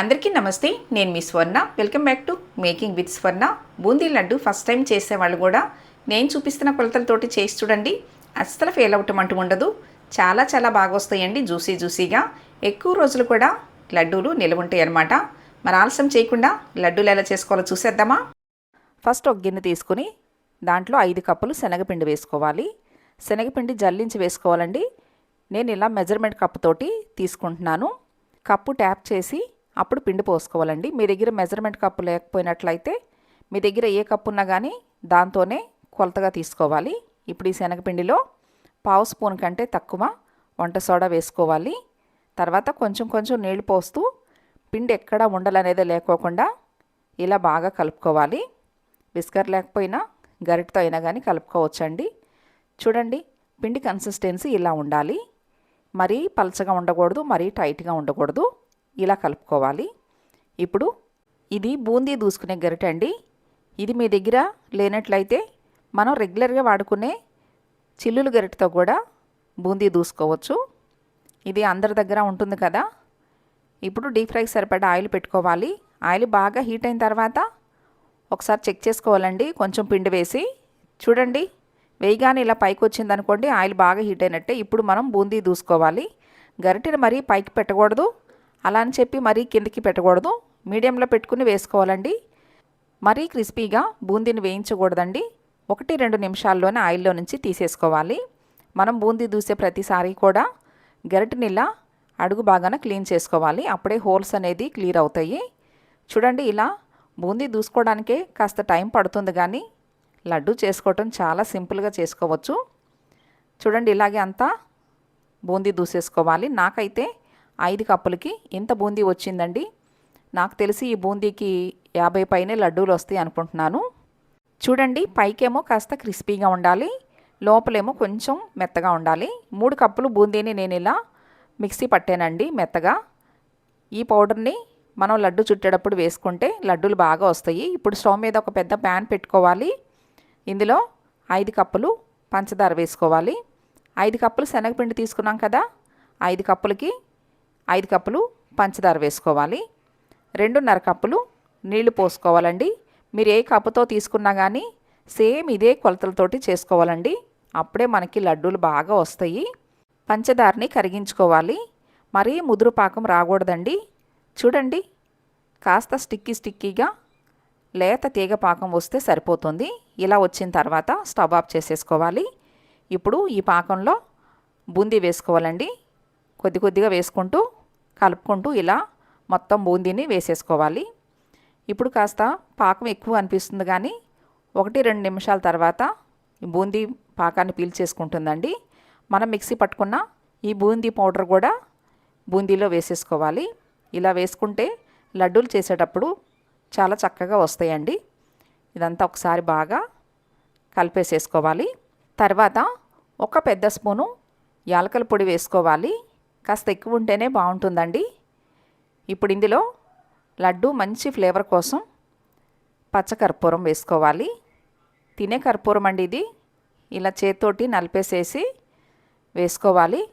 అందరికీ నమస్తే నేను మీ Swarna. Welcome back to making with Swarna boondi laddu first time చేసేవాళ్ళు కూడా నేను చూపిస్తున్న కొలతలతోటి చేసి చూడండి. అస్సలు ఫెయిల్ అవటం అంటూ ఉండదు. చాలా చాలా బాగా వస్తాయండి జ్యూసీ జ్యూసీగా ఎక్కువ రోజులు కూడా లడ్డూలు నిలవుంటాయి అన్నమాట. మరి ఆలస్యం చేయకుండా లడ్డూలు ఎలా చేసుకోవాలో చూసేద్దామా? ఫస్ట్ ఒక గిన్నె తీసుకుని దాంట్లో ఐదు కప్పులు శనగపిండి వేసుకోవాలి. శనగపిండి జల్లించి వేసుకోవాలండి. నేను ఇలా మెజర్మెంట్ కప్పుతోటి తీసుకుంటున్నాను. కప్పు ట్యాప్ చేసి అప్పుడు పిండి పోసుకోవాలండి. మీ దగ్గర మెజర్మెంట్ కప్పు లేకపోయినట్లయితే మీ దగ్గర ఏ కప్పు ఉన్నా కానీ దాంతోనే కొలతగా తీసుకోవాలి. ఇప్పుడు ఈ శనగపిండిలో పావు స్పూన్ కంటే తక్కువ వంట సోడా వేసుకోవాలి. తర్వాత కొంచెం కొంచెం నీళ్ళు పోస్తూ పిండి ఎక్కడా ఉండలనేది లేకోకుండా ఇలా బాగా కలుపుకోవాలి. విస్కర్ లేకపోయినా గరిటతో అయినా కానీ కలుపుకోవచ్చండి. చూడండి పిండి కన్సిస్టెన్సీ ఇలా ఉండాలి. మరీ పలచగా ఉండకూడదు మరీ టైట్గా ఉండకూడదు. ఇలా కలుపుకోవాలి. ఇప్పుడు ఇది బూందీ దూసుకునే గరిటె అండి. ఇది మీ దగ్గర లేనట్లయితే మనం రెగ్యులర్గా వాడుకునే చిల్లులు గరిటెతో కూడా బూందీ దూసుకోవచ్చు. ఇది అందరి దగ్గర ఉంటుంది కదా. ఇప్పుడు డీప్ ఫ్రైకి సరిపడా ఆయిల్ పెట్టుకోవాలి. ఆయిల్ బాగా హీట్ అయిన తర్వాత ఒకసారి చెక్ చేసుకోవాలండి. కొంచెం పిండి వేసి చూడండి. వేయగానే ఇలా పైకి వచ్చింది అనుకోండి ఆయిల్ బాగా హీట్ అయినట్టే. ఇప్పుడు మనం బూందీ దూసుకోవాలి. గరిటెను మరీ పైకి పెట్టకూడదు. అలా అని చెప్పి మరీ కిందకి పెట్టకూడదు. మీడియంలో పెట్టుకుని వేసుకోవాలండి. మరీ క్రిస్పీగా బూందీని వేయించకూడదండి. ఒకటి రెండు నిమిషాల్లోనే ఆయిల్లో నుంచి తీసేసుకోవాలి. మనం బూందీ దూసే ప్రతిసారి కూడా గరిటెని ఇలా అడుగు బాగానే క్లీన్ చేసుకోవాలి. అప్పుడే హోల్స్ అనేది క్లియర్ అవుతాయి. చూడండి ఇలా బూందీ దూసుకోవడానికే కాస్త టైం పడుతుంది కానీ లడ్డు చేసుకోవటం చాలా సింపుల్గా చేసుకోవచ్చు. చూడండి ఇలాగే అంతా బూందీ దూసేసుకోవాలి. నాకైతే ఐదు కప్పులకి ఇంత బూందీ వచ్చిందండి? నాకు తెలిసి ఈ బూందీకి యాభై పైనే లడ్డూలు వస్తాయి అనుకుంటున్నాను. చూడండి పైకేమో కాస్త క్రిస్పీగా ఉండాలి లోపలేమో కొంచెం మెత్తగా ఉండాలి. మూడు కప్పులు బూందీని నేను ఇలా మిక్సీ పట్టానండి మెత్తగా. ఈ పౌడర్ని మనం లడ్డు చుట్టేటప్పుడు వేసుకుంటే లడ్డూలు బాగా వస్తాయి. ఇప్పుడు స్టవ్ మీద ఒక పెద్ద ప్యాన్ పెట్టుకోవాలి. ఇందులో ఐదు కప్పులు పంచదార వేసుకోవాలి. ఐదు కప్పులు శనగపిండి తీసుకున్నాం కదా ఐదు కప్పులకి ఐదు కప్పులు పంచదార వేసుకోవాలి. రెండున్నర కప్పులు నీళ్ళు పోసుకోవాలండి. మీరు ఏ కప్పుతో తీసుకున్నా కానీ సేమ్ ఇదే కొలతలతోటి చేసుకోవాలండి. అప్పుడే మనకి లడ్డూలు బాగా వస్తాయి. పంచదారని కరిగించుకోవాలి. మరీ ముదురు పాకం రాకూడదండి. చూడండి కాస్త స్టిక్కీ స్టిక్కీగా లేత తీగ పాకం వస్తే సరిపోతుంది. ఇలా వచ్చిన తర్వాత స్టవ్ ఆఫ్ చేసేసుకోవాలి. ఇప్పుడు ఈ పాకంలో బూందీ వేసుకోవాలండి. కొద్ది కొద్దిగా వేసుకుంటూ కలుపుకుంటూ ఇలా మొత్తం బూందీని వేసేసుకోవాలి. ఇప్పుడు కాస్త పాకం ఎక్కువ అనిపిస్తుంది కానీ ఒకటి రెండు నిమిషాల తర్వాత ఈ బూందీ పాకాన్ని పీల్చేసుకుంటుందండి మనం మిక్సీ పట్టుకున్న ఈ బూందీ పౌడర్ కూడా బూందీలో వేసేసుకోవాలి. ఇలా వేసుకుంటే లడ్డూలు చేసేటప్పుడు చాలా చక్కగా వస్తాయండి. ఇదంతా ఒకసారి బాగా కలిపేసేసుకోవాలి. తర్వాత ఒక పెద్ద స్పూను యాలకల పొడి వేసుకోవాలి. కాస్త ఎక్కువ ఉంటేనే బాగుంటుందండి. ఇప్పుడు ఇందులో లడ్డు మంచి ఫ్లేవర్ కోసం పచ్చకర్పూరం వేసుకోవాలి. తినే కర్పూరం అండి ఇది. ఇలా చేత్తోటి నలిపేసేసి వేసుకోవాలి.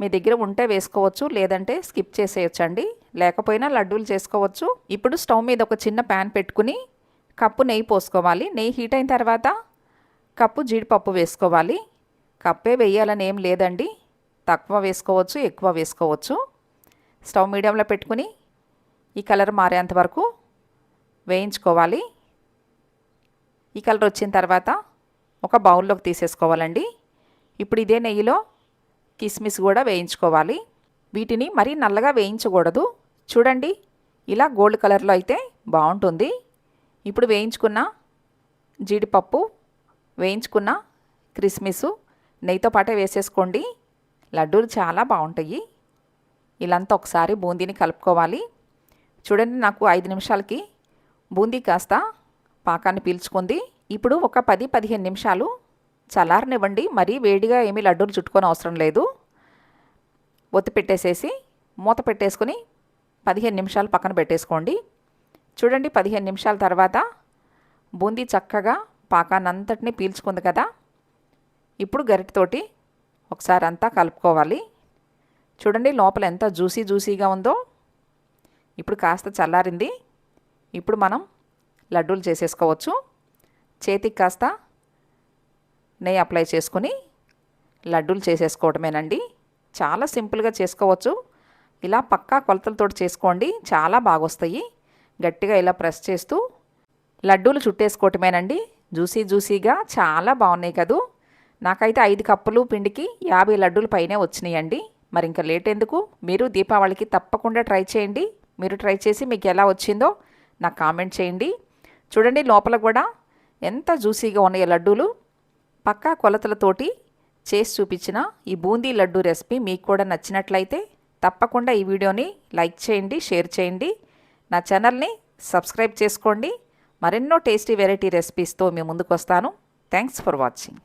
మీ దగ్గర ఉంటే వేసుకోవచ్చు లేదంటే స్కిప్ చేసేయచ్చండి. లేకపోయినా లడ్డూలు చేసుకోవచ్చు. ఇప్పుడు స్టవ్ మీద ఒక చిన్న ప్యాన్ పెట్టుకుని కప్పు నెయ్యి పోసుకోవాలి. నెయ్యి హీట్ అయిన తర్వాత కప్పు జీడిపప్పు వేసుకోవాలి. కప్పే వేయాలని ఏం లేదండి. తక్కువ వేసుకోవచ్చు ఎక్కువ వేసుకోవచ్చు. స్టవ్ మీడియంలో పెట్టుకుని ఈ కలర్ మారేంత వరకు వేయించుకోవాలి. ఈ కలర్ వచ్చిన తర్వాత ఒక బౌల్లోకి తీసేసుకోవాలండి. ఇప్పుడు ఇదే నెయ్యిలో కిస్మిస్ కూడా వేయించుకోవాలి. వీటిని మరీ నల్లగా వేయించకూడదు. చూడండి ఇలా గోల్డ్ కలర్లో అయితే బాగుంటుంది. ఇప్పుడు వేయించుకున్న జీడిపప్పు వేయించుకున్న కిస్మిస్ నెయ్యితో పాటే వేసేసుకోండి. లడ్డూలు చాలా బాగుంటాయి. ఇలాంతా ఒకసారి బూందీని కలుపుకోవాలి. చూడండి నాకు ఐదు నిమిషాలకి బూందీ కాస్త పాకాన్ని పీల్చుకుంది. ఇప్పుడు ఒక పది పదిహేను నిమిషాలు చల్లారనివ్వండి. మరీ వేడిగా ఏమీ లడ్డూలు చుట్టుకొని అవసరం లేదు. ఒత్తి పెట్టేసేసి మూత పెట్టేసుకొని పదిహేను నిమిషాలు పక్కన పెట్టేసుకోండి. చూడండి పదిహేను నిమిషాల తర్వాత బూందీ చక్కగా పాకాన్నంతటిని పీల్చుకుంది కదా. ఇప్పుడు గరిటతోటి ఒకసారి అంతా కలుపుకోవాలి. చూడండి లోపల ఎంత జ్యూసీ జ్యూసీగా ఉందో. ఇప్పుడు కాస్త చల్లారింది. ఇప్పుడు మనం లడ్డూలు చేసేసుకోవచ్చు. చేతికి కాస్త నెయ్యి అప్లై చేసుకుని లడ్డూలు చేసేసుకోవటమేనండి. చాలా సింపుల్గా చేసుకోవచ్చు. ఇలా పక్కా కొలతలతో చేసుకోండి. చాలా బాగొస్తాయి. గట్టిగా ఇలా ప్రెస్ చేస్తూ లడ్డూలు చుట్టేసుకోవటమేనండి. జ్యూసీ జ్యూసీగా చాలా బాగున్నాయి కదూ. నాకైతే ఐదు కప్పులు పిండికి యాభై లడ్డూలు పైనే వచ్చినాయండి. మరి ఇంకా లేట్ ఎందుకు? మీరు దీపావళికి తప్పకుండా ట్రై చేయండి. మీరు ట్రై చేసి మీకు ఎలా వచ్చిందో నాకు కామెంట్ చేయండి. చూడండి లోపల కూడా ఎంత జ్యూసీగా ఉన్నాయి లడ్డూలు. పక్కా కొలతలతోటి చేసి చూపించిన ఈ బూందీ లడ్డు రెసిపీ మీకు కూడా నచ్చినట్లయితే తప్పకుండా ఈ వీడియోని లైక్ చేయండి షేర్ చేయండి. నా ఛానల్ని సబ్స్క్రైబ్ చేసుకోండి. మరెన్నో టేస్టీ వెరైటీ రెసిపీస్తో మీ ముందుకు వస్తాను థ్యాంక్స్ ఫర్ వాచింగ్.